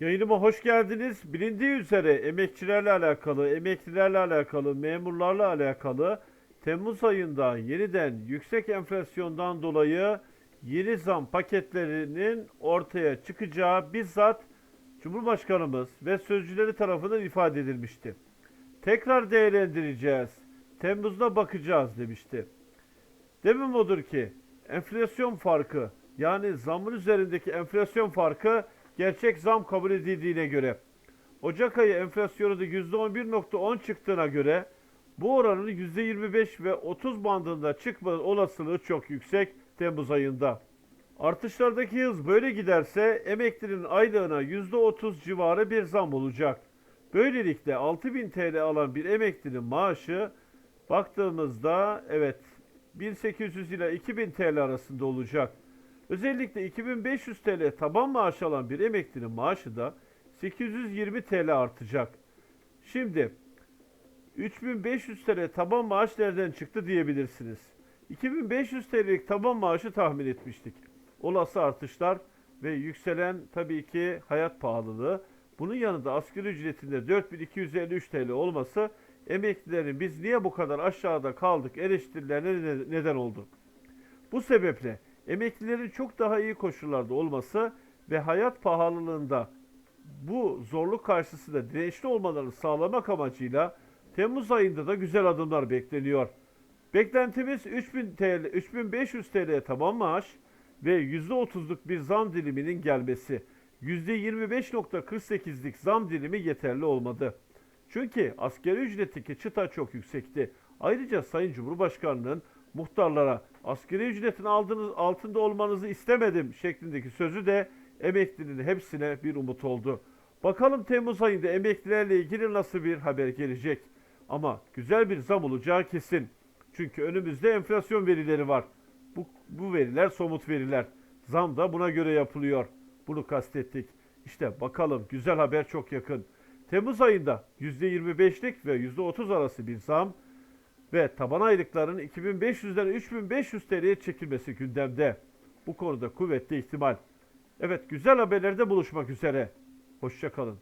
Yayınıma hoş geldiniz. Bilindiği üzere emekçilerle alakalı, emeklilerle alakalı, memurlarla alakalı Temmuz ayında yeniden yüksek enflasyondan dolayı yeni zam paketlerinin ortaya çıkacağı bizzat Cumhurbaşkanımız ve sözcüleri tarafından ifade edilmişti. Tekrar değerlendireceğiz. Temmuz'da bakacağız demişti. Demem odur ki enflasyon farkı yani zamın üzerindeki enflasyon farkı gerçek zam kabul edildiğine göre Ocak ayı enflasyonu da %11.10 çıktığına göre bu oranın %25 ve 30 bandında çıkma olasılığı çok yüksek Temmuz ayında. Artışlardaki hız böyle giderse emeklinin aylığına %30 civarı bir zam olacak. Böylelikle 6000 TL alan bir emeklinin maaşı baktığımızda evet 1800 ile 2000 TL arasında olacak. Özellikle 2500 TL taban maaş alan bir emeklinin maaşı da 820 TL artacak. Şimdi 3500 TL taban maaş nereden çıktı diyebilirsiniz. 2500 TL'lik taban maaşı tahmin etmiştik. Olası artışlar ve yükselen tabii ki hayat pahalılığı. Bunun yanında asgari ücretinde 4253 TL olması emeklilerin biz niye bu kadar aşağıda kaldık eleştirilerine neden oldu. Bu sebeple emeklilerin çok daha iyi koşullarda olması ve hayat pahalılığında bu zorluk karşısında dirençli olmalarını sağlamak amacıyla Temmuz ayında da güzel adımlar bekleniyor. Beklentimiz 3000 TL, 3500 TL taban maaş ve %30'luk bir zam diliminin gelmesi. %25.48'lik zam dilimi yeterli olmadı. Çünkü askeri ücretteki çıta çok yüksekti. Ayrıca Sayın Cumhurbaşkanı'nın muhtarlara askeri ücretin aldığınız, altında olmanızı istemedim şeklindeki sözü de emeklinin hepsine bir umut oldu. Bakalım Temmuz ayında emeklilerle ilgili nasıl bir haber gelecek. Ama güzel bir zam olacağı kesin. Çünkü önümüzde enflasyon verileri var. Bu, bu veriler somut veriler. Zam da buna göre yapılıyor. Bunu kastettik. İşte bakalım güzel haber çok yakın. Temmuz ayında %25'lik ve %30 arası bir zam ve taban aylıkların 2500'den 3500 TL'ye çekilmesi gündemde. Bu konuda kuvvetli ihtimal. Evet güzel haberlerde buluşmak üzere. Hoşçakalın.